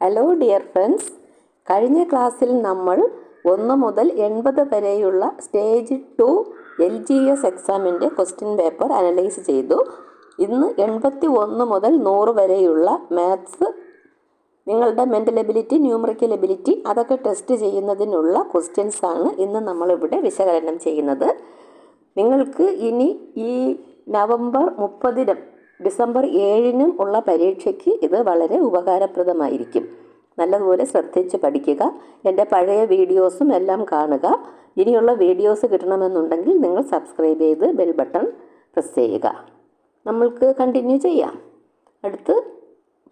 Hello dear friends കഴിഞ്ഞ ക്ലാസ്സിൽ നമ്മൾ ഒന്ന് മുതൽ എൺപത് വരെയുള്ള stage two L G S എക്സാമിന്റെ ക്വസ്റ്റ്യൻ പേപ്പർ അനലൈസ് ചെയ്തു. ഇന്ന് എൺപത്തി ഒന്ന് മുതൽ നൂറ് വരെയുള്ള മാത്സ് നിങ്ങളുടെ മെന്റൽ എബിലിറ്റി ന്യൂമറിക്കൽ എബിലിറ്റി അതൊക്കെ ടെസ്റ്റ് ചെയ്യുന്നതിനുള്ള ക്വസ്റ്റ്യൻസ് ആണ് ഇന്ന് നമ്മളിവിടെ വിശകലനം ചെയ്യുന്നത്. നിങ്ങൾക്ക് ഇനി ഈ നവംബർ മുപ്പതിനും ഡിസംബർ ഏഴിനും ഉള്ള പരീക്ഷയ്ക്ക് ഇത് വളരെ ഉപകാരപ്രദമായിരിക്കും. നല്ലതുപോലെ ശ്രദ്ധിച്ച് പഠിക്കുക എന്റെ പഴയ വീഡിയോസും എല്ലാം കാണുക. ഇനിയുള്ള വീഡിയോസ് കിട്ടണമെന്നുണ്ടെങ്കിൽ നിങ്ങൾ സബ്സ്ക്രൈബ് ചെയ്ത് ബെൽ ബട്ടൺ പ്രസ് ചെയ്യുക. നമ്മൾക്ക് കണ്ടിന്യൂ ചെയ്യാം. അടുത്ത്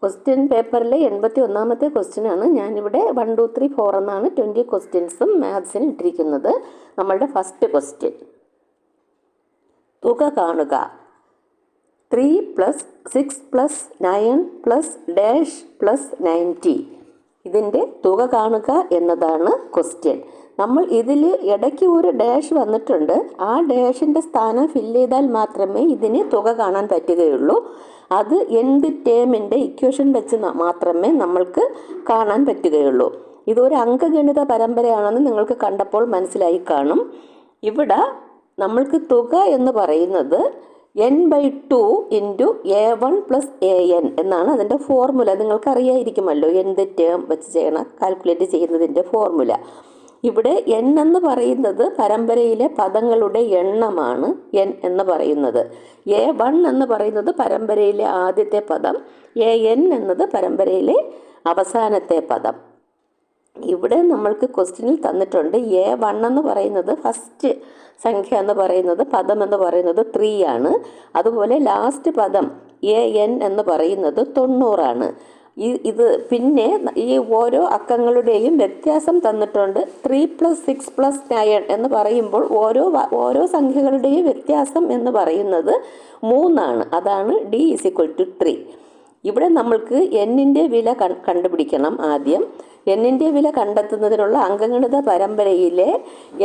ക്വസ്റ്റ്യൻ പേപ്പറിലെ എൺപത്തി ഒന്നാമത്തെ ക്വസ്റ്റ്യനാണ്. ഞാനിവിടെ വൺ ടു ത്രീ ഫോർ എന്നാണ് ട്വന്റി ക്വസ്റ്റ്യൻസും മാത്സിന് ഇട്ടിരിക്കുന്നത്. നമ്മളുടെ ഫസ്റ്റ് ക്വസ്റ്റ്യൻ തുക കാണുക. Three plus six plus nine plus dash plus ninety. ഇതിന്റെ തുക കാണുക എന്നതാണ് ക്വസ്റ്റ്യൻ. നമ്മൾ ഇതിൽ ഇടയ്ക്ക് ഒരു ഡാഷ് വന്നിട്ടുണ്ട്. ആ ഡാഷിന്റെ സ്ഥാനം ഫില്ല് ചെയ്താൽ മാത്രമേ ഇതിന് തുക കാണാൻ പറ്റുകയുള്ളൂ. അത് എന്ത് ടേമിന്റെ ഇക്വേഷൻ വെച്ച് മാത്രമേ നമ്മൾക്ക് കാണാൻ പറ്റുകയുള്ളൂ. ഇതൊരു അങ്കഗണിത പരമ്പരയാണെന്ന് നിങ്ങൾക്ക് കണ്ടപ്പോൾ മനസ്സിലായി കാണും. ഇവിടെ നമ്മൾക്ക് തുക എന്ന് പറയുന്നത് n by two into a one plus a n എന്നാണ് അതിന്റെ ഫോർമുല നിങ്ങൾക്ക് അറിയായിരിക്കുമല്ലോ എന്ത് ടേം വെച്ച് ചെയ്യണം കാൽക്കുലേറ്റ് ചെയ്യുന്നതിന്റെ ഫോർമുല ഇവിടെ എൻ എന്ന് പറയുന്നത് പരമ്പരയിലെ പദങ്ങളുടെ എണ്ണമാണ് എൻ എന്ന് പറയുന്നത്. എ വൺ എന്ന് പറയുന്നത് പരമ്പരയിലെ ആദ്യത്തെ പദം. എ എൻ എന്നത് പരമ്പരയിലെ അവസാനത്തെ പദം. ഇവിടെ നമ്മൾക്ക് ക്വസ്റ്റ്യനിൽ തന്നിട്ടുണ്ട്. എ വൺ എന്ന് പറയുന്നത് ഫസ്റ്റ് സംഖ്യ എന്ന് പറയുന്നത് പദം എന്ന് പറയുന്നത് ത്രീ ആണ്. അതുപോലെ ലാസ്റ്റ് പദം എ എൻ എന്ന് പറയുന്നത് തൊണ്ണൂറാണ്. ഈ ഇത് പിന്നെ ഈ ഓരോ അക്കങ്ങളുടെയും വ്യത്യാസം തന്നിട്ടുണ്ട്. Three plus six plus nine എന്ന് പറയുമ്പോൾ ഓരോ ഓരോ സംഖ്യകളുടെയും വ്യത്യാസം എന്ന് പറയുന്നത് മൂന്നാണ്. അതാണ് d is equal to three ഇവിടെ നമ്മൾക്ക് എന്നിന്റെ വില കണ്ടുപിടിക്കണം ആദ്യം. എന്നിന്റെ വില കണ്ടെത്തുന്നതിനുള്ള അംഗഗണിത പരമ്പരയിലെ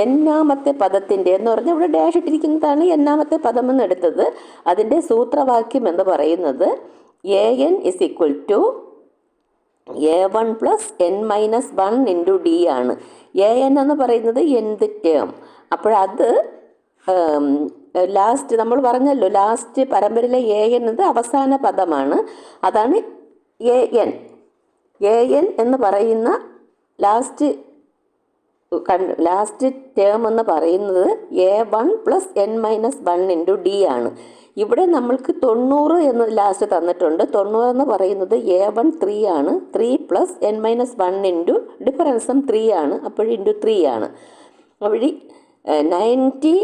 എന്നാമത്തെ പദത്തിന്റെ എന്ന് പറഞ്ഞാൽ ഇവിടെ ഡാഷ് ഇട്ടിരിക്കുന്നതാണ് എന്നാമത്തെ പദം എന്ന് എടുത്തത്. അതിന്റെ സൂത്രവാക്യം എന്ന് പറയുന്നത് a n is equal to a one plus n minus one into d ആണ്. എ എൻ എന്ന് പറയുന്നത് എന്ത് ടേം അപ്പോഴത് ലാസ്റ്റ് നമ്മൾ പറഞ്ഞല്ലോ ലാസ്റ്റ് പരമ്പരയിലെ എ എന്നത് അവസാന പദമാണ്. അതാണ് എ എൻ എ എൻ എന്ന് പറയുന്ന ലാസ്റ്റ് ലാസ്റ്റ് ടേം എന്ന് പറയുന്നത് a one plus n minus one into d ആണ്. ഇവിടെ നമ്മൾക്ക് തൊണ്ണൂറ് എന്ന് ലാസ്റ്റ് തന്നിട്ടുണ്ട്. തൊണ്ണൂറ് എന്ന് പറയുന്നത് എ വൺ ത്രീ ആണ്. Three plus n minus one into ഡിഫറൻസും three ആണ്. അപ്പോൾ ഇന്റു ത്രീ ആണ്. വഴി ninety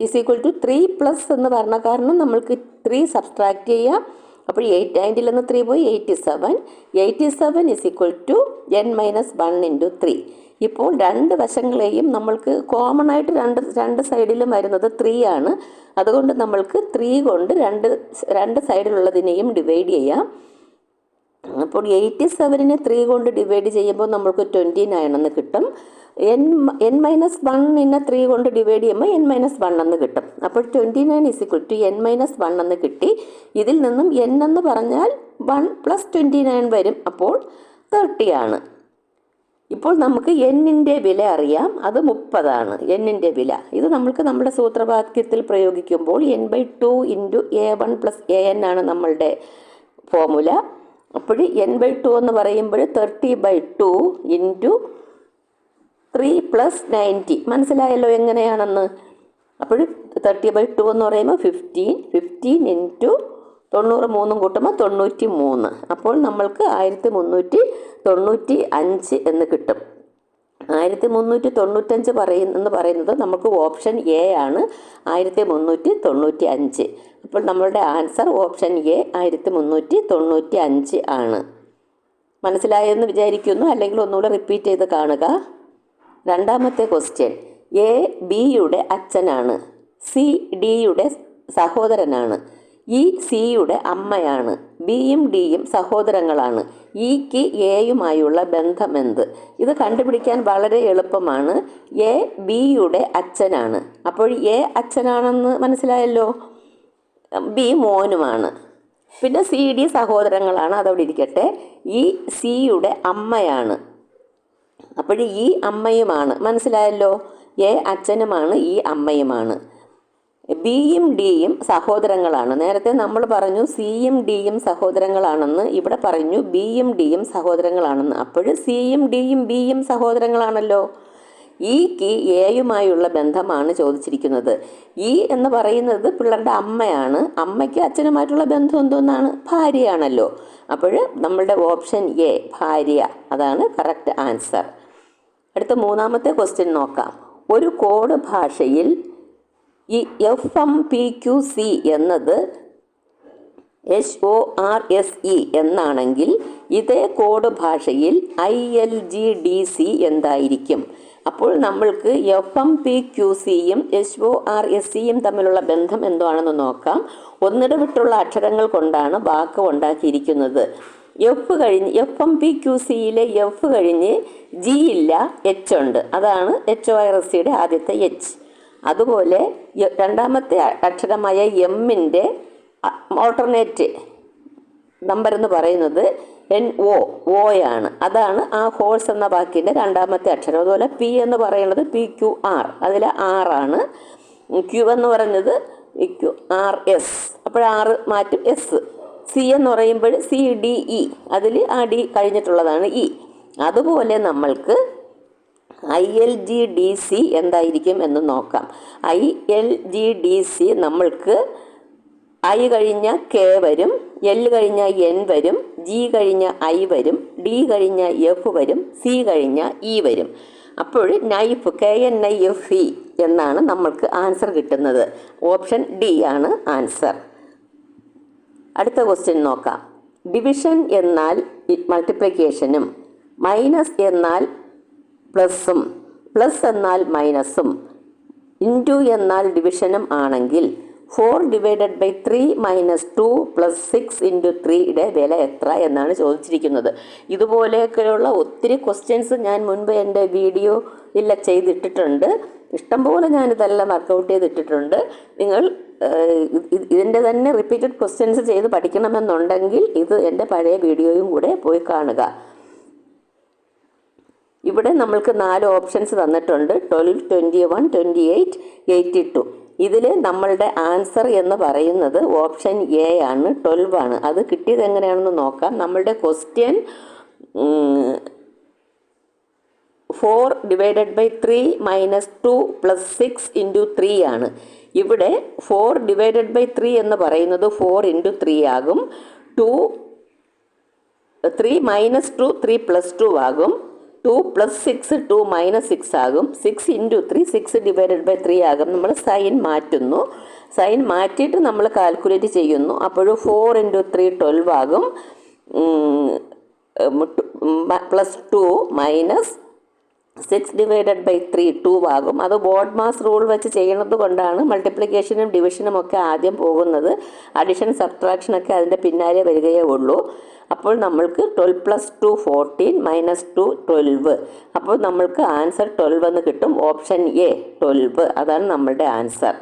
is equal to three plus എന്ന് പറഞ്ഞ കാരണം നമ്മൾക്ക് ത്രീ സബ്സ്ട്രാക്റ്റ് ചെയ്യാം. അപ്പോൾ എയ്റ്റ് നയന്റിൽ നിന്ന് ത്രീ പോയി eighty seven eighty seven is equal to n minus one into three ഇപ്പോൾ രണ്ട് വശങ്ങളെയും നമ്മൾക്ക് കോമൺ ആയിട്ട് രണ്ട് രണ്ട് സൈഡിലും വരുന്നത് ത്രീ ആണ്. അതുകൊണ്ട് നമ്മൾക്ക് ത്രീ കൊണ്ട് രണ്ട് രണ്ട് സൈഡിലുള്ളതിനെയും ഡിവൈഡ് ചെയ്യാം. അപ്പോൾ എയ്റ്റി സെവനിനെ ത്രീ കൊണ്ട് ഡിവൈഡ് ചെയ്യുമ്പോൾ നമ്മൾക്ക് ട്വന്റി നയൻ എന്ന് കിട്ടും. എൻ എൻ മൈനസ് വണ്ണിനെ ത്രീ കൊണ്ട് ഡിവൈഡ് ചെയ്യുമ്പോൾ എൻ മൈനസ് വൺ എന്ന് കിട്ടും. അപ്പോൾ twenty nine is equal to n minus one എന്ന് കിട്ടി. ഇതിൽ നിന്നും എൻ എന്ന് പറഞ്ഞാൽ വൺ പ്ലസ് ട്വന്റി നയൻ വരും. അപ്പോൾ തേർട്ടി ആണ്. ഇപ്പോൾ നമുക്ക് എന്നിന്റെ വില അറിയാം. അത് മുപ്പതാണ്. എന്നിന്റെ വില. ഇത് നമ്മൾക്ക് നമ്മുടെ സൂത്രവാക്യത്തിൽ പ്രയോഗിക്കുമ്പോൾ n by two into a one plus a n ആണ് നമ്മളുടെ ഫോമുല അപ്പോൾ എൻ ബൈ ടു എന്ന് പറയുമ്പോൾ thirty by two into three plus ninety മനസ്സിലായല്ലോ എങ്ങനെയാണെന്ന്. അപ്പോൾ തേർട്ടി ബൈ ടു എന്ന് പറയുമ്പോൾ ഫിഫ്റ്റീൻ ഫിഫ്റ്റീൻ ഇന്റു തൊണ്ണൂറ് മൂന്നും കൂട്ടുമ്പോൾ തൊണ്ണൂറ്റി മൂന്ന് അപ്പോൾ നമ്മൾക്ക് ആയിരത്തി മുന്നൂറ്റി തൊണ്ണൂറ്റി അഞ്ച് എന്ന് കിട്ടും. ആയിരത്തി മുന്നൂറ്റി തൊണ്ണൂറ്റഞ്ച് പറയുന്ന പറയുന്നത് നമുക്ക് ഓപ്ഷൻ എ ആണ് ആയിരത്തി മുന്നൂറ്റി തൊണ്ണൂറ്റി അഞ്ച് അപ്പോൾ നമ്മളുടെ ആൻസർ ഓപ്ഷൻ എ ആയിരത്തി മുന്നൂറ്റി തൊണ്ണൂറ്റി അഞ്ച് ആണ് മനസ്സിലായെന്ന് വിചാരിക്കുന്നു. അല്ലെങ്കിൽ ഒന്നുകൂടെ റിപ്പീറ്റ് ചെയ്ത് കാണുക. രണ്ടാമത്തെ ക്വസ്റ്റ്യൻ എ ബിയുടെ അച്ഛനാണ്. സി ഡിയുടെ സഹോദരനാണ്. ഇ സിയുടെ അമ്മയാണ്. ബിയും ഡിയും സഹോദരങ്ങളാണ്. ഇക്ക് എയുമായുള്ള ബന്ധം എന്ത്? ഇത് കണ്ടുപിടിക്കാൻ വളരെ എളുപ്പമാണ്. എ ബിയുടെ അച്ഛനാണ്. അപ്പോൾ എ അച്ഛനാണെന്ന് മനസ്സിലായല്ലോ? ബി മോനുമാണ്. പിന്നെ സി ഡി സഹോദരങ്ങളാണ്. അതവിടെ ഇരിക്കട്ടെ. ഇ സിയുടെ അമ്മയാണ്. അപ്പോൾ ഈ അമ്മയുമാണ്. മനസ്സിലായല്ലോ? എ അച്ഛനുമാണ് ഈ അമ്മയുമാണ്. ബിയും ഡിയും സഹോദരങ്ങളാണ്. നേരത്തെ നമ്മൾ പറഞ്ഞു സിയും ഡിയും സഹോദരങ്ങളാണെന്ന്. ഇവിടെ പറഞ്ഞു ബിയും ഡിയും സഹോദരങ്ങളാണെന്ന്. അപ്പോൾ സിയും ഡിയും ബിയും സഹോദരങ്ങളാണല്ലോ. ഈ കി എയുമായുള്ള ബന്ധമാണ് ചോദിച്ചിരിക്കുന്നത്. ഈ എന്ന് പറയുന്നത് പിള്ളേരുടെ അമ്മയാണ്. അമ്മയ്ക്ക് അച്ഛനുമായിട്ടുള്ള ബന്ധം എന്തോന്നാണ്? ഭാര്യയാണല്ലോ. അപ്പോൾ നമ്മളുടെ ഓപ്ഷൻ എ ഭാര്യ. അതാണ് കറക്റ്റ് ആൻസർ. അടുത്ത മൂന്നാമത്തെ ക്വസ്റ്റ്യൻ നോക്കാം. ഒരു കോഡ് ഭാഷയിൽ ഈ F M P Q C എന്നത് H O R S E എന്നാണെങ്കിൽ ഇതേ കോഡ് ഭാഷയിൽ I L G D C എന്തായിരിക്കും? അപ്പോൾ നമ്മൾക്ക് എഫ് എം പി ക്യു സിയും എച്ച് ഒ ആർ എസ് സിയും തമ്മിലുള്ള ബന്ധം എന്താണെന്ന് നോക്കാം. ഒന്നിടവിട്ടുള്ള അക്ഷരങ്ങൾ കൊണ്ടാണ് വാക്ക് ഉണ്ടാക്കിയിരിക്കുന്നത്. എഫ് കഴിഞ്ഞ് എഫ് എം പി ക്യു സിയിലെ എഫ് കഴിഞ്ഞ് ജി ഇല്ല എച്ച് ഉണ്ട്. അതാണ് എച്ച് ഒ ആർ എസ് സിയുടെ ആദ്യത്തെ എച്ച്. അതുപോലെ രണ്ടാമത്തെ അക്ഷരമായ എമ്മിന്റെ ഓൾട്ടർനേറ്റ് നമ്പർ എന്ന് പറയുന്നത് എൻ ഒ ഓയാണ് അതാണ് ആ ഹോഴ്സ് എന്ന വാക്കിന്റെ രണ്ടാമത്തെ അക്ഷരം. അതുപോലെ പി എന്ന് പറയുന്നത് പി ക്യു ആർ അതിൽ ആറാണ് ക്യു എന്ന് പറയുന്നത് ക്യു ആർ എസ് അപ്പോൾ ആറ് മാറ്റും എസ് സി എന്ന് പറയുമ്പോൾ സി ഡി ഇ അതിൽ ആ ഡി കഴിഞ്ഞിട്ടുള്ളതാണ് ഇ അതുപോലെ നമ്മൾക്ക് I L G D C എന്തായിരിക്കും എന്ന് നോക്കാം. I L G D C നമ്മൾക്ക് ഐ കഴിഞ്ഞ കെ വരും എൽ കഴിഞ്ഞ എൻ വരും ജി കഴിഞ്ഞ ഐ വരും ഡി കഴിഞ്ഞ എഫ് വരും സി കഴിഞ്ഞ ഇ വരും. അപ്പോൾ knife K N I F E എന്നാണ് നമ്മൾക്ക് ആൻസർ കിട്ടുന്നത്. ഓപ്ഷൻ ഡി ആണ് ആൻസർ. അടുത്ത ക്വസ്റ്റ്യൻ നോക്കാം. ഡിവിഷൻ എന്നാൽ മൾട്ടിപ്ലിക്കേഷനും മൈനസ് എന്നാൽ പ്ലസും പ്ലസ് എന്നാൽ മൈനസും ഇന്റു എന്നാൽ ഡിവിഷനും ആണെങ്കിൽ four divided by three minus two plus six into ത്രീയുടെ വില എത്ര എന്നാണ് ചോദിച്ചിരിക്കുന്നത്. ഇതുപോലെയൊക്കെയുള്ള ഒത്തിരി ക്വസ്റ്റ്യൻസ് ഞാൻ മുൻപ് എന്റെ വീഡിയോ ഇല്ല ചെയ്തിട്ടിട്ടുണ്ട്. ഇഷ്ടംപോലെ ഞാനിതെല്ലാം വർക്കൗട്ട് ചെയ്തിട്ടിട്ടുണ്ട്. നിങ്ങൾ ഇതിന്റെ തന്നെ റിപ്പീറ്റഡ് ക്വസ്റ്റ്യൻസ് ചെയ്ത് പഠിക്കണമെന്നുണ്ടെങ്കിൽ ഇത് എന്റെ പഴയ വീഡിയോയും കൂടെ പോയി കാണുക. ഇവിടെ നമ്മൾക്ക് നാല് ഓപ്ഷൻസ് തന്നിട്ടുണ്ട്. Twelve twenty one twenty eight eighty two. ഇതിൽ നമ്മളുടെ ആൻസർ എന്ന് പറയുന്നത് ഓപ്ഷൻ എ ആണ് ട്വൽവ് ആണ്. അത് കിട്ടിയത് എങ്ങനെയാണെന്ന് നോക്കാം. നമ്മളുടെ question four divided by three minus two plus six into three ആണ്. ഇവിടെ ഫോർ ഡിവൈഡഡ് ബൈ ത്രീ എന്ന് പറയുന്നത് ഫോർ ഇന്റു ത്രീ ആകും. Two three minus two three plus two ആകും. Two plus six two minus six ആകും. Six into three six divided by three ആകും. നമ്മൾ sign മാറ്റുന്നു. സൈൻ മാറ്റിയിട്ട് നമ്മൾ കാൽക്കുലേറ്റ് ചെയ്യുന്നു. അപ്പോഴും ഫോർ ഇന്റു ത്രീ ട്വൽവ് ആകും. Plus two minus six divided by three two ആകും. അത് ബോർഡ് മാസ് റൂൾ വെച്ച് ചെയ്യുന്നത് കൊണ്ടാണ് മൾട്ടിപ്ലിക്കേഷനും ഡിവിഷനും ഒക്കെ ആദ്യം പോകുന്നത്. അഡിഷൻ സബ്ട്രാക്ഷൻ ഒക്കെ അതിന്റെ പിന്നാലെ വരികയേ ഉള്ളൂ. അപ്പോൾ നമ്മൾക്ക് twelve plus two fourteen minus two twelve അപ്പോൾ നമ്മൾക്ക് ആൻസർ ട്വൽവ് എന്ന് കിട്ടും. ഓപ്ഷൻ എ ട്വൽവ് അതാണ് നമ്മളുടെ ആൻസർ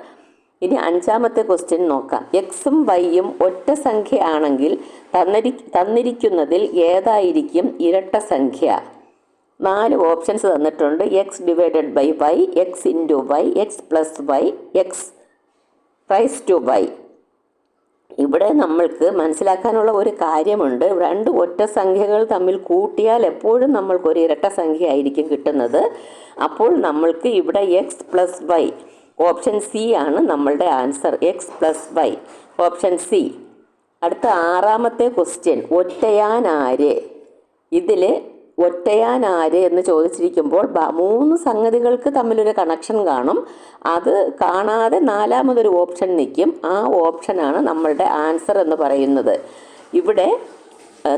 ഇനി അഞ്ചാമത്തെ ക്വസ്റ്റ്യൻ നോക്കാം. എക്സും വൈയും ഒറ്റ സംഖ്യ ആണെങ്കിൽ തന്നിരി തന്നിരിക്കുന്നതിൽ ഏതായിരിക്കും ഇരട്ട സംഖ്യ? നാല് ഓപ്ഷൻസ് തന്നിട്ടുണ്ട്. X divided by y x into y x plus y x raise to y ഇവിടെ നമ്മൾക്ക് മനസ്സിലാക്കാനുള്ള ഒരു കാര്യമുണ്ട്. രണ്ട് ഒറ്റ സംഖ്യകൾ തമ്മിൽ കൂട്ടിയാൽ എപ്പോഴും നമ്മൾക്കൊരു ഇരട്ട സംഖ്യ ആയിരിക്കും കിട്ടുന്നത്. അപ്പോൾ നമ്മൾക്ക് ഇവിടെ x plus y option C ആണ് നമ്മളുടെ answer x plus y option C അടുത്ത ആറാമത്തെ ക്വസ്റ്റ്യൻ ഒറ്റയാൻ ആര്? ഇതിൽ ഒറ്റയാൻ ആര് എന്ന് ചോദിച്ചിരിക്കുമ്പോൾ മൂന്ന് സംഗതികൾക്ക് തമ്മിലൊരു കണക്ഷൻ കാണും. അത് കാണാതെ നാലാമതൊരു ഓപ്ഷൻ നിൽക്കും. ആ ഓപ്ഷനാണ് നമ്മളുടെ ആൻസർ എന്ന് പറയുന്നത്. ഇവിടെ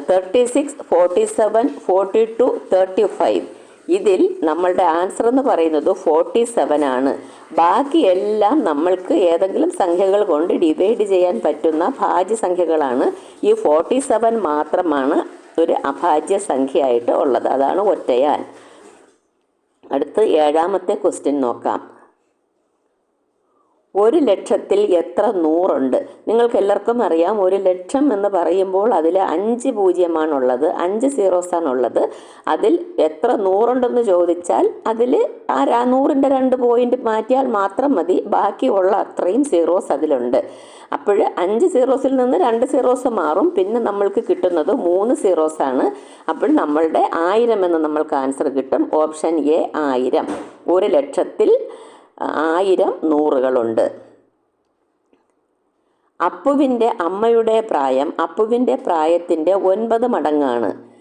thirty six forty seven forty two thirty five ഇതിൽ നമ്മളുടെ ആൻസർ എന്ന് പറയുന്നത് ഫോർട്ടി സെവൻ ആണ് ബാക്കിയെല്ലാം നമ്മൾക്ക് ഏതെങ്കിലും സംഖ്യകൾ കൊണ്ട് ഡിവൈഡ് ചെയ്യാൻ പറ്റുന്ന ഭാജ്യ സംഖ്യകളാണ്. ഈ ഫോർട്ടി സെവൻ മാത്രമാണ് ഒരു അഭാജ്യ സംഖ്യയായിട്ട് ഉള്ളത്. അതാണ് ഒറ്റയാൻ. അടുത്ത് ഏഴാമത്തെ ക്വസ്റ്റ്യൻ നോക്കാം. ഒരു ലക്ഷത്തിൽ എത്ര നൂറുണ്ട്? നിങ്ങൾക്ക് എല്ലാവർക്കും അറിയാം ഒരു ലക്ഷം എന്ന് പറയുമ്പോൾ അതിൽ അഞ്ച് പൂജ്യമാണുള്ളത് അഞ്ച് സീറോസ് ആണുള്ളത് അതിൽ എത്ര നൂറുണ്ടെന്ന് ചോദിച്ചാൽ അതിൽ ആ നൂറിന്റെ രണ്ട് പോയിന്റ് മാറ്റിയാൽ മാത്രം മതി ബാക്കിയുള്ള അത്രയും സീറോസ് അതിലുണ്ട്. അപ്പോൾ അഞ്ച് സീറോസിൽ നിന്ന് രണ്ട് സീറോസ് മാറും പിന്നെ നമ്മൾക്ക് കിട്ടുന്നത് മൂന്ന് സീറോസ് ആണ് അപ്പോൾ നമ്മളുടെ ആയിരം എന്ന് നമ്മൾക്ക് ആൻസർ കിട്ടും ഓപ്ഷൻ എ ആയിരം. ഒരു ലക്ഷത്തിൽ ആയിരം നൂറുകളുണ്ട്. അപ്പുവിന്റെ അമ്മയുടെ പ്രായം അപ്പുവിന്റെ പ്രായത്തിന്റെ ഒൻപത് മടങ്ങാണ്.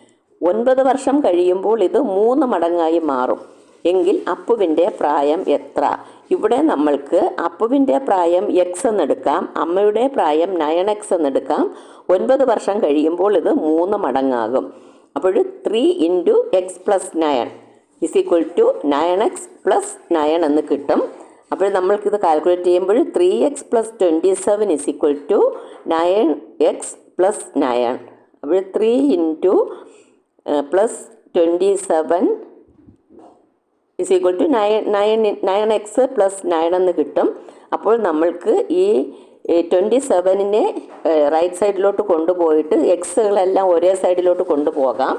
ഒൻപത് വർഷം കഴിയുമ്പോൾ ഇത് മൂന്ന് മടങ്ങായി മാറും. എങ്കിൽ അപ്പുവിന്റെ പ്രായം എത്ര? ഇവിടെ നമ്മൾക്ക് അപ്പുവിന്റെ പ്രായം എക്സ് എന്നെടുക്കാം അമ്മയുടെ പ്രായം നയൻ എക്സ് എന്നെടുക്കാം ഒൻപത് വർഷം കഴിയുമ്പോൾ ഇത് മൂന്ന് മടങ്ങാകും. അപ്പോൾ three into x plus nine is equal to nine x plus nine എന്ന് കിട്ടും. അപ്പോൾ നമ്മൾക്കിത് കാൽക്കുലേറ്റ് ചെയ്യുമ്പോൾ three x plus twenty seven is equal to nine x plus nine അപ്പോൾ three into plus twenty seven is equal to nine nine nine x plus nine എന്ന് കിട്ടും. അപ്പോൾ നമ്മൾക്ക് ഈ ട്വന്റി സെവനിനെ റൈറ്റ് സൈഡിലോട്ട് കൊണ്ടുപോയിട്ട് എക്സുകളെല്ലാം ഒരേ സൈഡിലോട്ട് കൊണ്ടുപോകാം.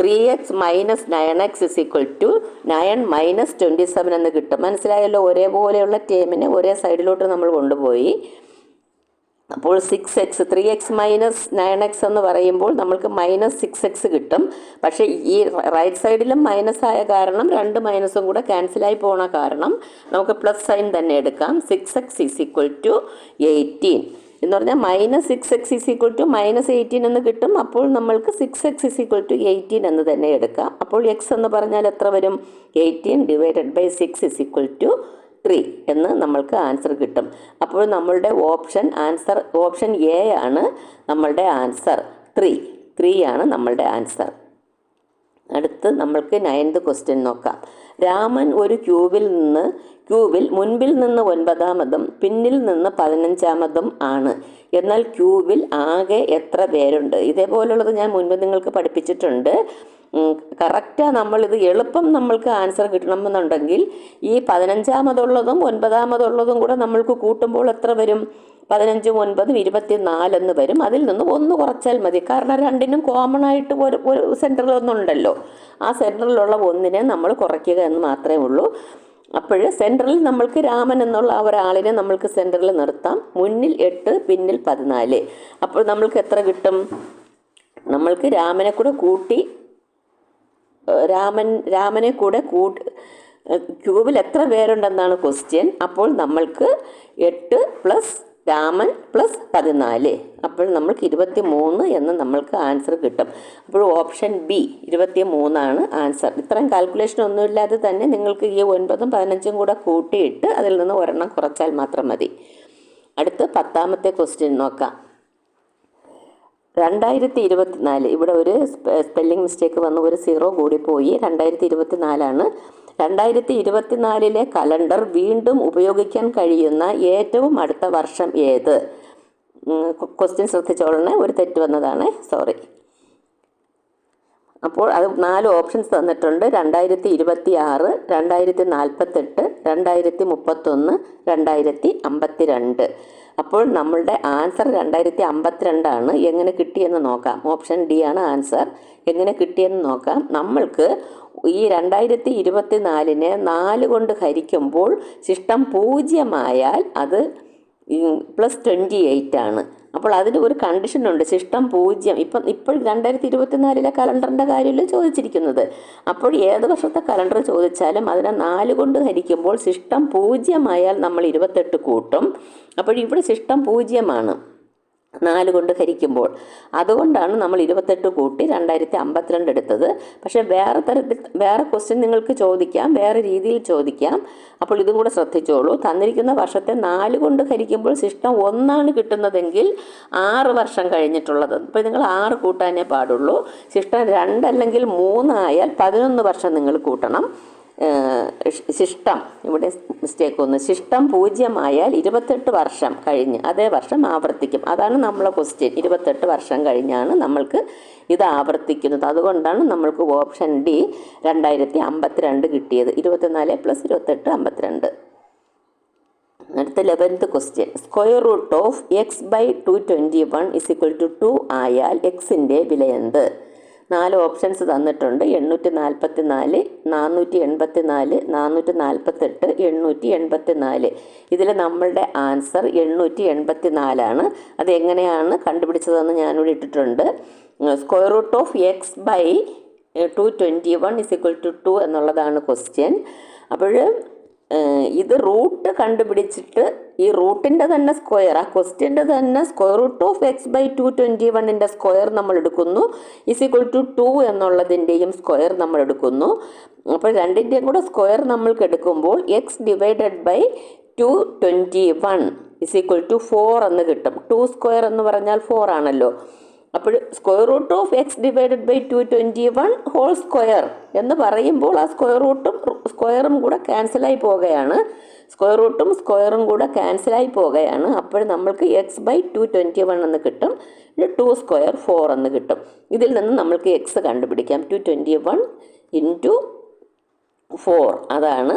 Three x minus nine x is equal to nine minus twenty seven എന്ന് കിട്ടും. മനസ്സിലായല്ലോ? ഒരേപോലെയുള്ള ടേമിനെ ഒരേ സൈഡിലോട്ട് നമ്മൾ കൊണ്ടുപോയി. അപ്പോൾ six x three x minus nine x എന്ന് പറയുമ്പോൾ നമ്മൾക്ക് മൈനസ് സിക്സ് എക്സ് കിട്ടും. പക്ഷേ ഈ റൈറ്റ് സൈഡിലും മൈനസ് ആയ കാരണം രണ്ട് മൈനസും കൂടെ ക്യാൻസലായി പോണ കാരണം നമുക്ക് പ്ലസ് സൈൻ തന്നെ എടുക്കാം. Six x is equal to eighteen എന്ന് പറഞ്ഞാൽ minus six x is equal to minus eighteen എന്ന് കിട്ടും. അപ്പോൾ നമ്മൾക്ക് six x is equal to eighteen എന്ന് തന്നെ എടുക്കാം. അപ്പോൾ എക്സ് എന്ന് പറഞ്ഞാൽ എത്ര വരും? Eighteen divided by six is equal to three എന്ന് നമ്മൾക്ക് ആൻസർ കിട്ടും. അപ്പോൾ നമ്മളുടെ ഓപ്ഷൻ ആൻസർ ഓപ്ഷൻ എ ആണ് നമ്മളുടെ ആൻസർ ത്രീ ത്രീ ആണ് നമ്മളുടെ ആൻസർ അടുത്ത് നമ്മൾക്ക് നയൻത് ക്വസ്റ്റ്യൻ നോക്കാം. രാമൻ ഒരു ക്യൂവിൽ നിന്ന് ക്യൂവിൽ മുൻപിൽ നിന്ന് ഒൻപതാമതും പിന്നിൽ നിന്ന് പതിനഞ്ചാമതും ആണ്. എന്നാൽ ക്യൂവിൽ ആകെ എത്ര പേരുണ്ട്? ഇതേപോലുള്ളത് ഞാൻ മുൻപ് നിങ്ങൾക്ക് പഠിപ്പിച്ചിട്ടുണ്ട്. കറക്റ്റാണ് നമ്മളിത് എളുപ്പം നമ്മൾക്ക് ആൻസർ കിട്ടണമെന്നുണ്ടെങ്കിൽ ഈ പതിനഞ്ചാമതുള്ളതും ഒൻപതാമതുള്ളതും കൂടെ നമ്മൾക്ക് കൂട്ടുമ്പോൾ എത്ര വരും? പതിനഞ്ചും ഒൻപതും ഇരുപത്തിനാലെന്ന് വരും. അതിൽ നിന്ന് ഒന്ന് കുറച്ചാൽ മതി. കാരണം രണ്ടിനും കോമൺ ആയിട്ട് ഒരു ഒരു സെന്ററിൽ ഒന്നുണ്ടല്ലോ. ആ സെന്ററിലുള്ള ഒന്നിനെ നമ്മൾ കുറയ്ക്കുക എന്ന് മാത്രമേ ഉള്ളൂ. അപ്പോൾ സെന്ററിൽ നമ്മൾക്ക് രാമൻ എന്നുള്ള ആ ഒരാളിനെ നമ്മൾക്ക് സെന്ററിൽ നിർത്താം. മുന്നിൽ എട്ട് പിന്നിൽ പതിനാല്. അപ്പോൾ നമ്മൾക്ക് എത്ര കിട്ടും? നമ്മൾക്ക് രാമനെ കൂടെ കൂട്ടി രാമൻ രാമനെ കൂടെ കൂട്ട് ക്യൂബിൽ എത്ര പേരുണ്ടെന്നാണ് ക്വസ്റ്റ്യൻ അപ്പോൾ നമ്മൾക്ക് എട്ട് പ്ലസ് രാമൻ പ്ലസ് പതിനാല്. അപ്പോൾ നമ്മൾക്ക് ഇരുപത്തി മൂന്ന് എന്ന് നമ്മൾക്ക് ആൻസർ കിട്ടും. അപ്പോൾ ഓപ്ഷൻ ബി ഇരുപത്തി മൂന്നാണ് ആൻസർ ഇത്രയും കാൽക്കുലേഷൻ ഒന്നുമില്ലാതെ തന്നെ നിങ്ങൾക്ക് ഈ ഒൻപതും പതിനഞ്ചും കൂടെ കൂട്ടിയിട്ട് അതിൽ നിന്ന് ഒരെണ്ണം കുറച്ചാൽ മാത്രം മതി. അടുത്ത് പത്താമത്തെ ക്വസ്റ്റ്യൻ നോക്കാം. രണ്ടായിരത്തി ഇരുപത്തിനാല് ഇവിടെ ഒരു സ്പെല്ലിംഗ് മിസ്റ്റേക്ക് വന്നു ഒരു സീറോ കൂടി പോയി രണ്ടായിരത്തി ഇരുപത്തിനാലാണ് രണ്ടായിരത്തി ഇരുപത്തിനാലിലെ കലണ്ടർ വീണ്ടും ഉപയോഗിക്കാൻ കഴിയുന്ന ഏറ്റവും അടുത്ത വർഷം ഏത്? ക്വസ്റ്റ്യൻ ശ്രദ്ധിച്ചോളണേ ഒരു തെറ്റ് വന്നതാണ്. സോറി അപ്പോൾ അത് നാല് ഓപ്ഷൻസ് തന്നിട്ടുണ്ട്. രണ്ടായിരത്തി ഇരുപത്തി ആറ് രണ്ടായിരത്തി നാൽപ്പത്തെട്ട് രണ്ടായിരത്തി മുപ്പത്തൊന്ന് രണ്ടായിരത്തി അമ്പത്തി രണ്ട് അപ്പോൾ നമ്മളുടെ ആൻസർ രണ്ടായിരത്തി അമ്പത്തിരണ്ടാണ് എങ്ങനെ കിട്ടിയെന്ന് നോക്കാം. ഓപ്ഷൻ ഡി ആണ് ആൻസർ. എങ്ങനെ കിട്ടിയെന്ന് നോക്കാം. നമ്മൾക്ക് ഈ രണ്ടായിരത്തി ഇരുപത്തി നാലിനെ നാല് കൊണ്ട് ഹരിക്കുമ്പോൾ ശിഷ്ടം പൂജ്യമായാൽ അത് പ്ലസ് ട്വന്റി എയ്റ്റ് ആണ്. അപ്പോൾ അതിന് ഒരു കണ്ടീഷനുണ്ട് ശിഷ്ടം പൂജ്യം. ഇപ്പം ഇപ്പോൾ രണ്ടായിരത്തി ഇരുപത്തിനാലിലെ കലണ്ടറിന്റെ കാര്യമല്ലേ ചോദിച്ചിരിക്കുന്നത്. അപ്പോൾ ഏത് വർഷത്തെ കലണ്ടർ ചോദിച്ചാലും അതിനെ നാല് കൊണ്ട് ഹരിക്കുമ്പോൾ ശിഷ്ടം പൂജ്യമായാൽ നമ്മൾ ഇരുപത്തെട്ട് കൂട്ടും. അപ്പോൾ ഇവിടെ ശിഷ്ടം പൂജ്യമാണ്. നാല് കൊണ്ട് ഹരിക്കുമ്പോൾ. അതുകൊണ്ടാണ് നമ്മൾ ഇരുപത്തെട്ട് കൂട്ടി രണ്ടായിരത്തി അമ്പത്തിരണ്ട് എടുത്തത്. പക്ഷേ വേറെ തരത്തിൽ വേറെ ക്വസ്റ്റ്യൻ നിങ്ങൾക്ക് ചോദിക്കാം വേറെ രീതിയിൽ ചോദിക്കാം. അപ്പോൾ ഇതും കൂടെ ശ്രദ്ധിച്ചോളൂ. തന്നിരിക്കുന്ന വർഷത്തെ നാല് കൊണ്ട് ഹരിക്കുമ്പോൾ ശിഷ്ടം ഒന്നാണ് കിട്ടുന്നതെങ്കിൽ ആറ് വർഷം കഴിഞ്ഞിട്ടുള്ളത്. അപ്പോൾ നിങ്ങൾ ആറ് കൂട്ടാനേ പാടുള്ളൂ. ശിഷ്ടം രണ്ടല്ലെങ്കിൽ മൂന്നായാൽ പതിനൊന്ന് വർഷം നിങ്ങൾ കൂട്ടണം. ശിഷ്ടം. ഇവിടെ മിസ്റ്റേക്ക് ഒന്ന് ശിഷ്ടം പൂജ്യമായാൽ ഇരുപത്തെട്ട് വർഷം കഴിഞ്ഞ് അതേ വർഷം ആവർത്തിക്കും. അതാണ് നമ്മളെ ക്വസ്റ്റ്യൻ ഇരുപത്തെട്ട് വർഷം കഴിഞ്ഞാണ് നമ്മൾക്ക് ഇത് ആവർത്തിക്കുന്നത്. അതുകൊണ്ടാണ് നമ്മൾക്ക് ഓപ്ഷൻ ഡി രണ്ടായിരത്തി അമ്പത്തിരണ്ട് കിട്ടിയത്. ഇരുപത്തിനാല് പ്ലസ് ഇരുപത്തെട്ട് അമ്പത്തിരണ്ട്. അടുത്ത eleventh question square root of x by two twenty one is equal to two ആയാൽ എക്സിന്റെ വില എന്ത് നാല് ഓപ്ഷൻസ് തന്നിട്ടുണ്ട്. എണ്ണൂറ്റി നാൽപ്പത്തി നാല് നാനൂറ്റി എൺപത്തി നാല് നാനൂറ്റി നാൽപ്പത്തെട്ട് എണ്ണൂറ്റി എൺപത്തി നാല് ഇതിൽ നമ്മളുടെ ആൻസർ എണ്ണൂറ്റി എൺപത്തി നാലാണ് അത് എങ്ങനെയാണ് കണ്ടുപിടിച്ചതെന്ന് ഞാനിവിടെ ഇട്ടിട്ടുണ്ട്. Square root of x by two twenty one is equal to two എന്നുള്ളതാണ് ക്വസ്റ്റ്യൻ അപ്പോൾ ഇത് റൂട്ട് കണ്ടുപിടിച്ചിട്ട് ഈ റൂട്ടിന്റെ തന്നെ സ്ക്വയർ ആ ക്വസ്റ്റ്യന്റെ തന്നെ square root of x by two twenty വണ്ണിന്റെ സ്ക്വയർ നമ്മൾ എടുക്കുന്നു. ഇസ് ഈക്വൽ ടു ടു എന്നുള്ളതിന്റെയും സ്ക്വയർ നമ്മൾ എടുക്കുന്നു. അപ്പോൾ രണ്ടിന്റെയും കൂടെ സ്ക്വയർ നമ്മൾക്ക് എടുക്കുമ്പോൾ x divided by two twenty one is equal to four എന്ന് കിട്ടും. ടു സ്ക്വയർ എന്ന് പറഞ്ഞാൽ ഫോർ ആണല്ലോ. അപ്പോൾ square root of x divided by two twenty one whole square എന്ന് പറയുമ്പോൾ ആ സ്ക്വയർ റൂട്ടും സ്ക്വയറും കൂടെ ക്യാൻസലായി പോവുകയാണ്. സ്ക്വയർ റൂട്ടും സ്ക്വയറും കൂടെ ക്യാൻസലായി പോവുകയാണ്. അപ്പോൾ നമ്മൾക്ക് x by two twenty one എന്ന് കിട്ടും. ടു സ്ക്വയർ ഫോർ എന്ന് കിട്ടും. ഇതിൽ നിന്ന് നമ്മൾക്ക് എക്സ് കണ്ടുപിടിക്കാം. Two twenty one into four അതാണ്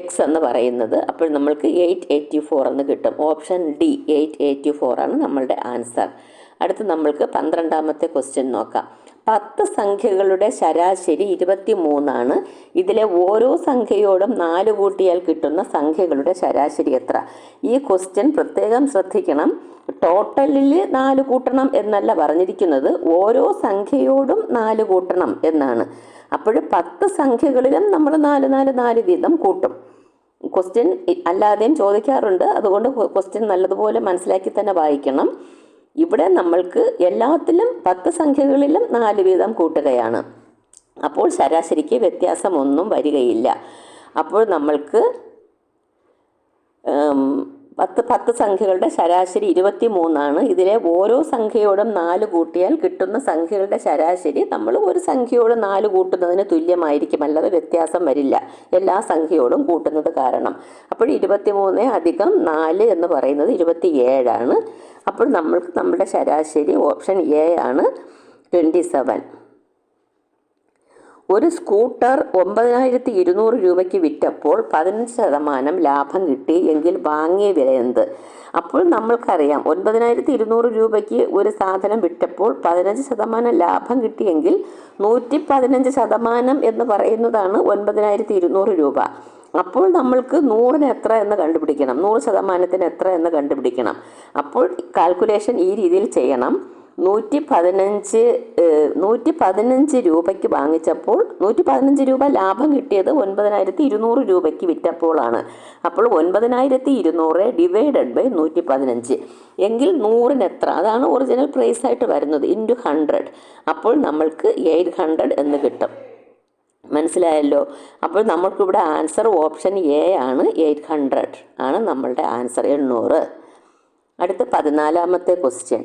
എക്സ് എന്ന് പറയുന്നത്. അപ്പോൾ നമ്മൾക്ക് എയ്റ്റ് എയ്റ്റി ഫോർ എന്ന് കിട്ടും. Option D eight eighty four ആണ് നമ്മളുടെ ആൻസർ അടുത്ത് നമ്മൾക്ക് പന്ത്രണ്ടാമത്തെ ക്വസ്റ്റ്യൻ നോക്കാം. പത്ത് സംഖ്യകളുടെ ശരാശരി ഇരുപത്തി മൂന്നാണ് ഇതിലെ ഓരോ സംഖ്യയോടും നാല് കൂട്ടിയാൽ കിട്ടുന്ന സംഖ്യകളുടെ ശരാശരി എത്ര? ഈ ക്വസ്റ്റ്യൻ പ്രത്യേകം ശ്രദ്ധിക്കണം. ടോട്ടലിൽ നാല് കൂട്ടണം എന്നല്ല പറഞ്ഞിരിക്കുന്നത്. ഓരോ സംഖ്യയോടും നാല് കൂട്ടണം എന്നാണ്. അപ്പോൾ പത്ത് സംഖ്യകളിലും നമ്മൾ നാല് നാല് നാല് വീതം കൂട്ടും. ക്വസ്റ്റ്യൻ അല്ലാതെയും ചോദിക്കാറുണ്ട്. അതുകൊണ്ട് ക്വസ്റ്റ്യൻ നല്ലതുപോലെ മനസ്സിലാക്കി തന്നെ വായിക്കണം. ഇവിടെ നമ്മൾക്ക് എല്ലാത്തിലും പത്ത് സംഖ്യകളിലും നാല് വീതം കൂട്ടുകയാണ്. അപ്പോൾ ശരാശരിക്ക് വ്യത്യാസമൊന്നും വരികയില്ല. അപ്പോൾ നമ്മൾക്ക് പത്ത് പത്ത് സംഖ്യകളുടെ ശരാശരി ഇരുപത്തി മൂന്നാണ് ഇതിലെ ഓരോ സംഖ്യയോടും നാല് കൂട്ടിയാൽ കിട്ടുന്ന സംഖ്യകളുടെ ശരാശരി നമ്മൾ ഒരു സംഖ്യയോട് നാല് കൂട്ടുന്നതിന് തുല്യമായിരിക്കും. അല്ലാതെ വ്യത്യാസം വരില്ല. എല്ലാ സംഖ്യയോടും കൂട്ടുന്നത് കാരണം. അപ്പോൾ ഇരുപത്തി മൂന്ന് അധികം നാല് എന്ന് പറയുന്നത് ഇരുപത്തി ഏഴാണ് അപ്പോൾ നമ്മൾക്ക് നമ്മുടെ ശരാശരി ഓപ്ഷൻ എ ആണ്. ട്വന്റി സെവൻ ഒരു സ്കൂട്ടർ ഒമ്പതിനായിരത്തി ഇരുന്നൂറ് രൂപയ്ക്ക് വിറ്റപ്പോൾ പതിനഞ്ച് ശതമാനം ലാഭം കിട്ടി എങ്കിൽ വാങ്ങിയ വില എന്ത്? അപ്പോൾ നമ്മൾക്കറിയാം ഒൻപതിനായിരത്തി ഇരുന്നൂറ് രൂപയ്ക്ക് ഒരു സാധനം വിറ്റപ്പോൾ പതിനഞ്ച് ശതമാനം ലാഭം കിട്ടിയെങ്കിൽ നൂറ്റി പതിനഞ്ച് ശതമാനം എന്ന് പറയുന്നതാണ് ഒൻപതിനായിരത്തി ഇരുന്നൂറ് രൂപ. അപ്പോൾ നമ്മൾക്ക് നൂറിന് എത്ര എന്ന് കണ്ടുപിടിക്കണം നൂറ് ശതമാനത്തിന് എത്ര എന്ന് കണ്ടുപിടിക്കണം. അപ്പോൾ കാൽക്കുലേഷൻ ഈ രീതിയിൽ ചെയ്യണം. നൂറ്റി പതിനഞ്ച് നൂറ്റി പതിനഞ്ച് രൂപയ്ക്ക് വാങ്ങിച്ചപ്പോൾ നൂറ്റി പതിനഞ്ച് രൂപ ലാഭം കിട്ടിയത് ഒൻപതിനായിരത്തി ഇരുന്നൂറ് രൂപയ്ക്ക് വിറ്റപ്പോഴാണ് അപ്പോൾ ഒൻപതിനായിരത്തി ഇരുന്നൂറ് ഡിവൈഡഡ് ബൈ നൂറ്റി പതിനഞ്ച് എങ്കിൽ നൂറിന് എത്ര? അതാണ് ഒറിജിനൽ പ്രൈസ് ആയിട്ട് വരുന്നത് ഇന്റു ഹൺഡ്രഡ് അപ്പോൾ നമ്മൾക്ക് എയ്റ്റ് ഹൺഡ്രഡ് എന്ന് കിട്ടും. മനസ്സിലായല്ലോ? അപ്പോൾ നമ്മൾക്കിവിടെ ആൻസർ ഓപ്ഷൻ എ ആണ് എയ്റ്റ് ഹൺഡ്രഡ്. ആണ് നമ്മളുടെ ആൻസർ എണ്ണൂറ്. അടുത്ത പതിനാലാമത്തെ ക്വസ്റ്റ്യൻ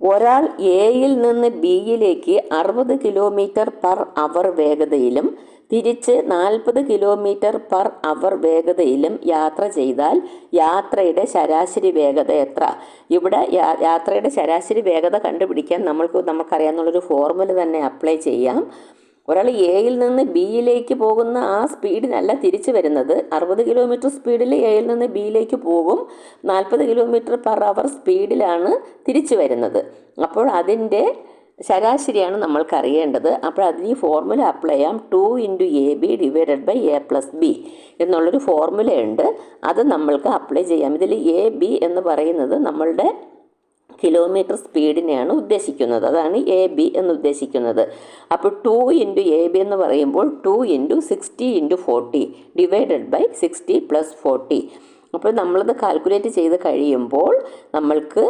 ഒരാൾ എയിൽ നിന്ന് ബിയിലേക്ക് അറുപത് കിലോമീറ്റർ പെർ അവർ വേഗതയിലും തിരിച്ച് നാൽപ്പത് കിലോമീറ്റർ പെർ അവർ വേഗതയിലും യാത്ര ചെയ്താൽ യാത്രയുടെ ശരാശരി വേഗത എത്ര? ഇവിടെ യാത്രയുടെ ശരാശരി വേഗത കണ്ടുപിടിക്കാൻ നമ്മൾക്ക് നമുക്കറിയാവുന്നുള്ളൊരു ഫോർമുല തന്നെ അപ്ലൈ ചെയ്യാം. ഒരാൾ എയിൽ നിന്ന് ബിയിലേക്ക് പോകുന്ന ആ സ്പീഡിനല്ല തിരിച്ചു വരുന്നത്. അറുപത് കിലോമീറ്റർ സ്പീഡിൽ എയിൽ നിന്ന് ബിയിലേക്ക് പോകും. നാൽപ്പത് കിലോമീറ്റർ പെർ അവർ സ്പീഡിലാണ് തിരിച്ചു വരുന്നത്. അപ്പോൾ അതിന്റെ ശരാശരിയാണ് നമ്മൾക്കറിയേണ്ടത്. അപ്പോൾ അതിന് ഈ ഫോർമുല അപ്ലൈ ചെയ്യാം. Two into A B divided by A plus B എന്നുള്ളൊരു ഫോർമുലയുണ്ട് അത് നമ്മൾക്ക് അപ്ലൈ ചെയ്യാം. ഇതിൽ എ ബി എന്ന് പറയുന്നത് നമ്മളുടെ കിലോമീറ്റർ സ്പീഡിനെയാണ് ഉദ്ദേശിക്കുന്നത്. അതാണ് എ ബി എന്ന് ഉദ്ദേശിക്കുന്നത്. അപ്പോൾ ടു ഇന്റു എ ബി എന്ന് പറയുമ്പോൾ two into sixty into forty divided by sixty plus forty അപ്പോൾ നമ്മളത് കാൽക്കുലേറ്റ് ചെയ്ത് കഴിയുമ്പോൾ നമ്മൾക്ക്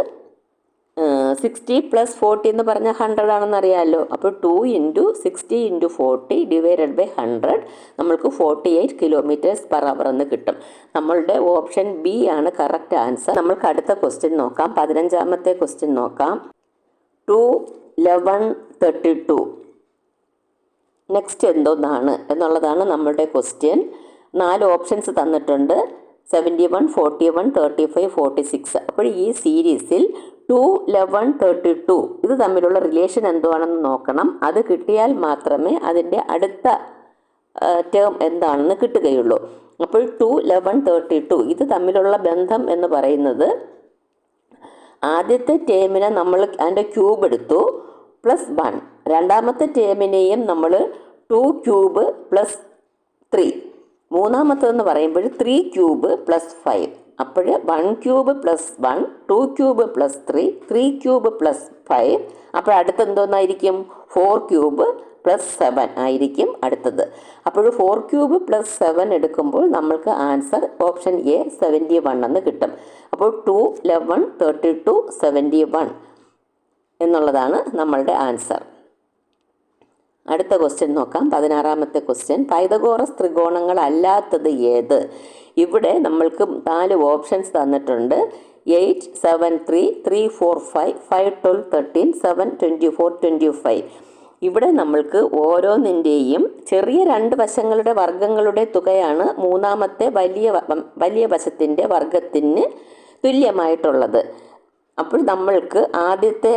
സിക്സ്റ്റി പ്ലസ് ഫോർട്ടി എന്ന് പറഞ്ഞാൽ ഹൺഡ്രഡ് ആണെന്ന് അറിയാമല്ലോ അപ്പോൾ two into sixty into forty divided by hundred നമ്മൾക്ക് forty eight kilometres per hour എന്ന് കിട്ടും. നമ്മളുടെ ഓപ്ഷൻ ബി ആണ് കറക്റ്റ് ആൻസർ നമ്മൾക്ക് അടുത്ത ക്വസ്റ്റ്യൻ നോക്കാം. പതിനഞ്ചാമത്തെ ക്വസ്റ്റ്യൻ നോക്കാം. Two eleven thirty two next എന്തോന്നാണ് എന്നുള്ളതാണ് നമ്മളുടെ ക്വസ്റ്റ്യൻ നാല് ഓപ്ഷൻസ് തന്നിട്ടുണ്ട്. Seventy one forty one thirty five forty six അപ്പോൾ ഈ സീരീസിൽ ടു ലെവൻ തേർട്ടി ടു ഇത് തമ്മിലുള്ള റിലേഷൻ എന്തുവാണെന്ന് നോക്കണം. അത് കിട്ടിയാൽ മാത്രമേ അതിന്റെ അടുത്ത ടേം എന്താണെന്ന് കിട്ടുകയുള്ളൂ. അപ്പോൾ ടു ലെവൻ തേർട്ടി ടു ഇത് തമ്മിലുള്ള ബന്ധം എന്ന് പറയുന്നത് ആദ്യത്തെ ടേമിനെ നമ്മൾ അതിന്റെ ക്യൂബ് എടുത്തു പ്ലസ് വൺ രണ്ടാമത്തെ ടേമിനെയും നമ്മൾ ടു ക്യൂബ് പ്ലസ് ത്രീ മൂന്നാമത്തേതെന്ന് പറയുമ്പോൾ ത്രീ ക്യൂബ് പ്ലസ് ഫൈവ് അപ്പോൾ one cube plus one two cube plus three three cube plus five അപ്പോൾ അടുത്ത് എന്തോന്നായിരിക്കും ഫോർ ക്യൂബ് പ്ലസ് സെവൻ ആയിരിക്കും അടുത്തത്. അപ്പോൾ ഫോർ ക്യൂബ് പ്ലസ് സെവൻ എടുക്കുമ്പോൾ നമ്മൾക്ക് answer option A seventy one എന്ന് കിട്ടും. അപ്പോൾ two eleven thirty two seventy one എന്നുള്ളതാണ് നമ്മളുടെ ആൻസർ അടുത്ത ക്വസ്റ്റ്യൻ നോക്കാം. പതിനാറാമത്തെ ക്വസ്റ്റ്യൻ പൈതഗോറസ് ത്രികോണങ്ങൾ അല്ലാത്തത് ഏത്? ഇവിടെ നമ്മൾക്ക് നാല് ഓപ്ഷൻസ് തന്നിട്ടുണ്ട്. Eight seven three three four five five twelve thirteen seven twenty four twenty five ഇവിടെ നമ്മൾക്ക് ഓരോന്നിന്റെയും ചെറിയ രണ്ട് വശങ്ങളുടെ വർഗങ്ങളുടെ തുകയാണ് മൂന്നാമത്തെ വലിയ വലിയ വശത്തിന്റെ വർഗത്തിന് തുല്യമായിട്ടുള്ളത്. അപ്പോൾ നമ്മൾക്ക് ആദ്യത്തെ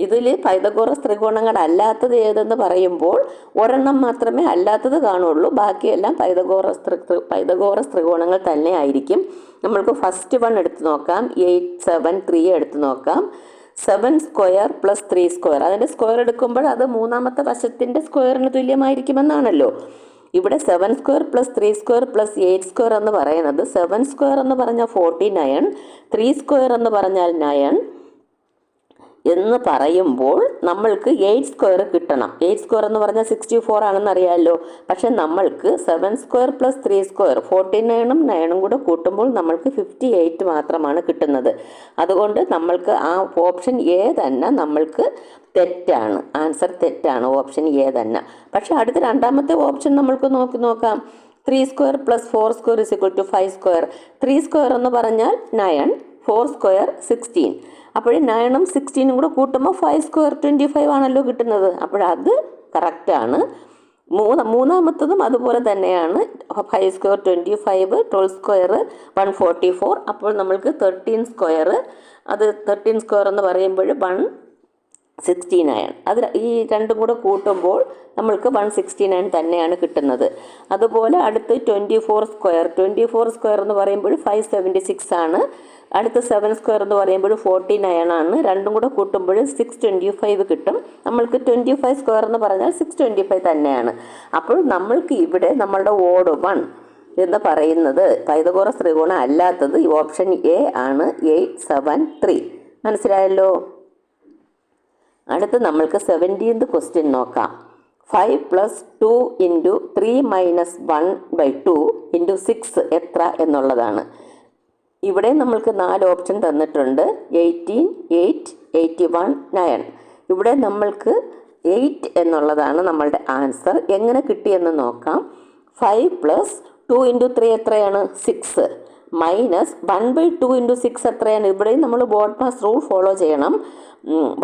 ഇതിൽ പൈതഗോറസ് ത്രികോണങ്ങൾ അല്ലാത്തത് ഏതെന്ന് പറയുമ്പോൾ ഒരെണ്ണം മാത്രമേ അല്ലാത്തത് കാണുള്ളൂ. ബാക്കിയെല്ലാം പൈതഗോറസ് ത്രി ത്രികോണങ്ങൾ തന്നെ ആയിരിക്കും. നമ്മൾക്ക് ഫസ്റ്റ് വൺ എടുത്ത് നോക്കാം. എയ്റ്റ് സെവൻ ത്രീ എടുത്ത് നോക്കാം. Seven square plus three square അതിന്റെ സ്ക്വയർ എടുക്കുമ്പോൾ അത് മൂന്നാമത്തെ വശത്തിന്റെ സ്ക്വയറിന് തുല്യമായിരിക്കുമെന്നാണല്ലോ. ഇവിടെ seven square plus three square plus eight square എന്ന് പറയുന്നത് സെവൻ സ്ക്വയർ എന്ന് പറഞ്ഞാൽ ഫോർട്ടി നയൻ ത്രീ സ്ക്വയർ എന്ന് പറഞ്ഞാൽ നയൻ എന്ന് പറയുമ്പോൾ നമ്മൾക്ക് എയ്റ്റ് സ്ക്വയർ കിട്ടണം. എയ്റ്റ് സ്ക്വയർ എന്ന് പറഞ്ഞാൽ സിക്സ്റ്റി ഫോർ ആണെന്ന് അറിയാമല്ലോ പക്ഷെ നമ്മൾക്ക് seven square plus three square forty nine നയനും കൂടെ കൂട്ടുമ്പോൾ നമ്മൾക്ക് ഫിഫ്റ്റി എയ്റ്റ് മാത്രമാണ് കിട്ടുന്നത്. അതുകൊണ്ട് നമ്മൾക്ക് ആ ഓപ്ഷൻ എ തന്നെ നമ്മൾക്ക് തെറ്റാണ്. ആൻസർ തെറ്റാണ്. ഓപ്ഷൻ എ തന്നെ. പക്ഷെ അടുത്ത രണ്ടാമത്തെ ഓപ്ഷൻ നമ്മൾക്ക് നോക്കി നോക്കാം. Three square plus four square is equal to five square three square എന്ന് പറഞ്ഞാൽ നയൻ ഫോർ സ്ക്വയർ സിക്സ്റ്റീൻ അപ്പോൾ നയനും സിക്സ്റ്റീനും കൂടെ കൂട്ടുമ്പോൾ ഫൈവ് സ്ക്വയർ ട്വന്റി ഫൈവ് ആണല്ലോ കിട്ടുന്നത്. അപ്പോഴത് കറക്റ്റാണ് മൂന്ന് മൂന്നാമത്തതും അതുപോലെ തന്നെയാണ്. Five square twenty five twelve square one forty four അപ്പോൾ നമ്മൾക്ക് തേർട്ടീൻ സ്ക്വയർ അത് തേർട്ടീൻ സ്ക്വയർ എന്ന് പറയുമ്പോൾ വൺ സിക്സ്റ്റി നയൻ അത് ഈ രണ്ടും കൂടെ കൂട്ടുമ്പോൾ നമ്മൾക്ക് വൺ സിക്സ്റ്റി നയൻ തന്നെയാണ് കിട്ടുന്നത്. അതുപോലെ അടുത്ത് twenty four square twenty four square എന്ന് പറയുമ്പോൾ ഫൈവ് സെവന്റി സിക്സ് ആണ്. അടുത്ത് സെവൻ സ്ക്വയർ എന്ന് പറയുമ്പോൾ ഫോർട്ടി നയൻ ആണ്. രണ്ടും കൂടെ കൂട്ടുമ്പോൾ സിക്സ് ട്വന്റി ഫൈവ് കിട്ടും. നമ്മൾക്ക് ട്വന്റി ഫൈവ് സ്ക്വയർ എന്ന് പറഞ്ഞാൽ സിക്സ് ട്വന്റി ഫൈവ് തന്നെയാണ്. അപ്പോൾ നമ്മൾക്ക് ഇവിടെ നമ്മളുടെ ഓഡ് വൺ എന്ന് പറയുന്നത് പൈതകോറസ് ത്രികോണം അല്ലാത്തത് ഓപ്ഷൻ എ ആണ് എയ്റ്റ് സെവൻ ത്രീ മനസ്സിലായല്ലോ? അടുത്ത് നമ്മൾക്ക് സെവന്റീൻത് ക്വസ്റ്റ്യൻ നോക്കാം. Five plus two into three minus one by two into six എത്ര എന്നുള്ളതാണ്. ഇവിടെ നമ്മൾക്ക് നാല് ഓപ്ഷൻ തന്നിട്ടുണ്ട്. Eighteen eight eighty one nine ഇവിടെ നമ്മൾക്ക് എയ്റ്റ് എന്നുള്ളതാണ് നമ്മളുടെ ആൻസർ എങ്ങനെ കിട്ടിയെന്ന് നോക്കാം. Five plus two into three എത്രയാണ്? Six minus one by two into six എത്രയാണ്? ഇവിടെയും നമ്മൾ ബോഡ് പാസ് റൂൾ ഫോളോ ചെയ്യണം.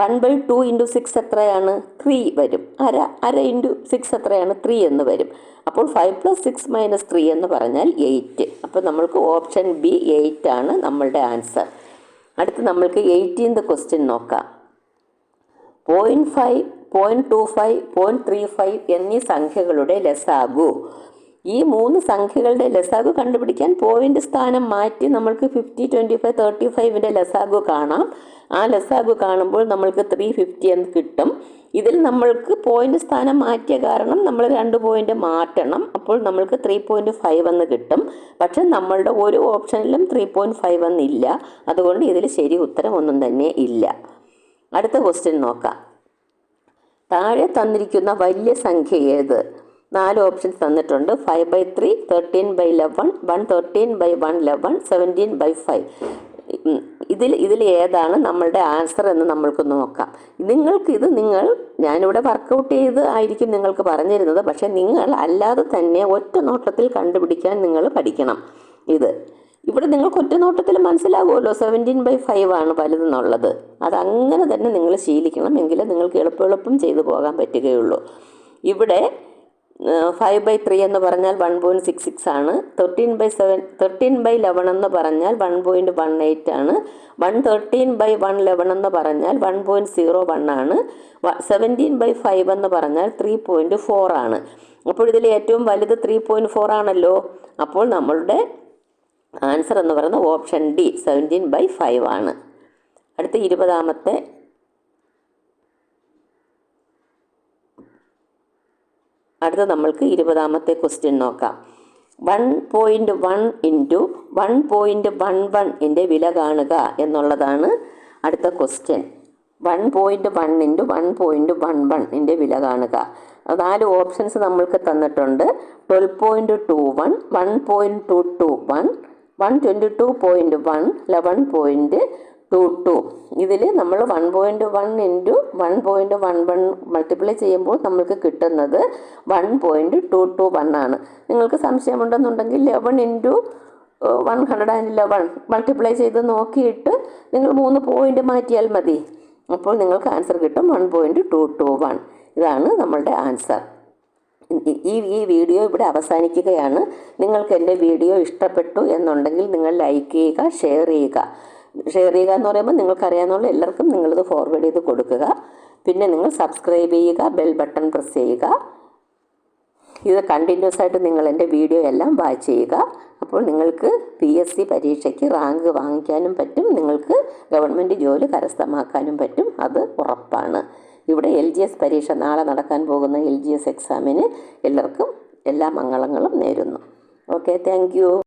One by two into six എത്രയാണ്? ത്രീ വരും. അര അര ഇന്റു സിക്സ് എത്രയാണ്? ത്രീ എന്ന് വരും. അപ്പോൾ five plus six minus three എന്ന് പറഞ്ഞാൽ എയ്റ്റ്. അപ്പോൾ നമ്മൾക്ക് ഓപ്ഷൻ ബി എയ്റ്റ് ആണ് നമ്മളുടെ ആൻസർ. അടുത്ത് നമ്മൾക്ക് എയ്റ്റീൻത് ക്വസ്റ്റ്യൻ നോക്കാം. Point five point two five point three five എന്നീ സംഖ്യകളുടെ ലസാഗു ഈ മൂന്ന് സംഖ്യകളുടെ ലസാഗു കണ്ടുപിടിക്കാൻ പോയിന്റ് സ്ഥാനം മാറ്റി നമ്മൾക്ക് ഫിഫ്റ്റി ട്വന്റി ഫൈവ് തേർട്ടി ഫൈവിന്റെ ലസാഗു കാണാം. ആ ലസാഗു കാണുമ്പോൾ നമ്മൾക്ക് ത്രീ ഫിഫ്റ്റി എന്ന് കിട്ടും. ഇതിൽ നമ്മൾക്ക് പോയിന്റ് സ്ഥാനം മാറ്റിയ കാരണം നമ്മൾ രണ്ട് പോയിന്റ് മാറ്റണം. അപ്പോൾ നമ്മൾക്ക് ത്രീ പോയിന്റ് ഫൈവ് എന്ന് കിട്ടും. പക്ഷെ നമ്മളുടെ ഒരു ഓപ്ഷനിലും ത്രീ പോയിന്റ് ഫൈവ് എന്നില്ല അതുകൊണ്ട് ഇതിൽ ശരി ഉത്തരം ഒന്നും തന്നെ ഇല്ല. അടുത്ത ക്വസ്റ്റ്യൻ നോക്കാം. താഴെ തന്നിരിക്കുന്ന വലിയ സംഖ്യ ഏത്? നാല് ഓപ്ഷൻസ് തന്നിട്ടുണ്ട്. Five by three thirteen by eleven one thirteen by one eleven seventeen by five ഇതിൽ ഇതിൽ ഏതാണ് നമ്മളുടെ ആൻസർ എന്ന് നമ്മൾക്ക് നോക്കാം. നിങ്ങൾക്ക് ഇത് നിങ്ങൾ ഞാനിവിടെ വർക്കൗട്ട് ചെയ്ത് ആയിരിക്കും നിങ്ങൾക്ക് പറഞ്ഞിരുന്നത് പക്ഷേ നിങ്ങൾ അല്ലാതെ തന്നെ ഒറ്റ നോട്ടത്തിൽ കണ്ടുപിടിക്കാൻ നിങ്ങൾ പഠിക്കണം. ഇത്. ഇവിടെ നിങ്ങൾക്ക് ഒറ്റ നോട്ടത്തിൽ മനസ്സിലാകുമല്ലോ സെവന്റീൻ ബൈ ഫൈവ് ആണ് വലുതെന്നുള്ളത്. അതങ്ങനെ തന്നെ നിങ്ങൾ ശീലിക്കണം എങ്കിലേ നിങ്ങൾക്ക് എളുപ്പം എളുപ്പം ചെയ്തു പോകാൻ പറ്റുകയുള്ളൂ. ഇവിടെ ഫൈവ് ബൈ ത്രീ എന്ന് പറഞ്ഞാൽ വൺ പോയിന്റ് സിക്സ് സിക്സ് ആണ്. Thirteen by seven thirteen by eleven എന്ന് പറഞ്ഞാൽ വൺ പോയിന്റ് വൺ എയ്റ്റ് ആണ്. One thirteen by one eleven എന്ന് പറഞ്ഞാൽ വൺ പോയിന്റ് സീറോ വൺ ആണ്. സെവന്റീൻ ബൈ ഫൈവ് എന്ന് പറഞ്ഞാൽ ത്രീ പോയിന്റ് ഫോർ ആണ്. അപ്പോൾ ഇതിൽ ഏറ്റവും വലുത് ത്രീ പോയിന്റ് ഫോർ ആണല്ലോ. അപ്പോൾ നമ്മളുടെ ആൻസർ എന്ന് പറയുന്നത് option D seventeen by five ആണ്. അടുത്ത ഇരുപതാമത്തെ അടുത്ത നമ്മൾക്ക് ഇരുപതാമത്തെ ക്വസ്റ്റ്യൻ നോക്കാം. One point one into one point one വണ്ണിന്റെ വില കാണുക എന്നുള്ളതാണ് അടുത്ത question one point one into one point one വണ്ണിന്റെ വില കാണുക. നാല് ഓപ്ഷൻസ് നമ്മൾക്ക് തന്നിട്ടുണ്ട്. Twelve point two one one point two two one one twenty two point one eleven point two two ഇതിൽ നമ്മൾ one point one into one point one one multiply ചെയ്യുമ്പോൾ നമ്മൾക്ക് കിട്ടുന്നത് one point two two one ആണ്. നിങ്ങൾക്ക് സംശയമുണ്ടെന്നുണ്ടെങ്കിൽ eleven into one hundred and eleven multiply ചെയ്ത് നോക്കിയിട്ട് നിങ്ങൾ മൂന്ന് പോയിന്റ് മാറ്റിയാൽ മതി. അപ്പോൾ നിങ്ങൾക്ക് ആൻസർ കിട്ടും one point two two one ഇതാണ് നമ്മളുടെ ആൻസർ ഈ ഈ വീഡിയോ ഇവിടെ അവസാനിക്കുകയാണ്. നിങ്ങൾക്ക് എന്റെ വീഡിയോ ഇഷ്ടപ്പെട്ടു എന്നുണ്ടെങ്കിൽ നിങ്ങൾ ലൈക്ക് ചെയ്യുക ഷെയർ ചെയ്യുക. ഷെയർ ചെയ്യുക എന്ന് പറയുമ്പോൾ നിങ്ങൾക്കറിയാവുന്ന എല്ലാവർക്കും നിങ്ങളിത് ഫോർവേഡ് ചെയ്ത് കൊടുക്കുക. പിന്നെ നിങ്ങൾ സബ്സ്ക്രൈബ് ചെയ്യുക ബെൽ ബട്ടൺ പ്രസ് ചെയ്യുക. ഇത് കണ്ടിന്യൂസ് ആയിട്ട് നിങ്ങൾ എന്റെ വീഡിയോ എല്ലാം വാച്ച് ചെയ്യുക. അപ്പോൾ നിങ്ങൾക്ക് പി എസ് സി പരീക്ഷയ്ക്ക് റാങ്ക് വാങ്ങിക്കാനും പറ്റും. നിങ്ങൾക്ക് ഗവൺമെന്റ് ജോലി കരസ്ഥമാക്കാനും പറ്റും. അത് ഉറപ്പാണ്. ഇവിടെ എൽ ജി എസ് പരീക്ഷ നാളെ നടക്കാൻ പോകുന്ന എൽ ജി എസ് എക്സാമിന് എല്ലാവർക്കും എല്ലാ മംഗളങ്ങളും നേരുന്നു. Okay thank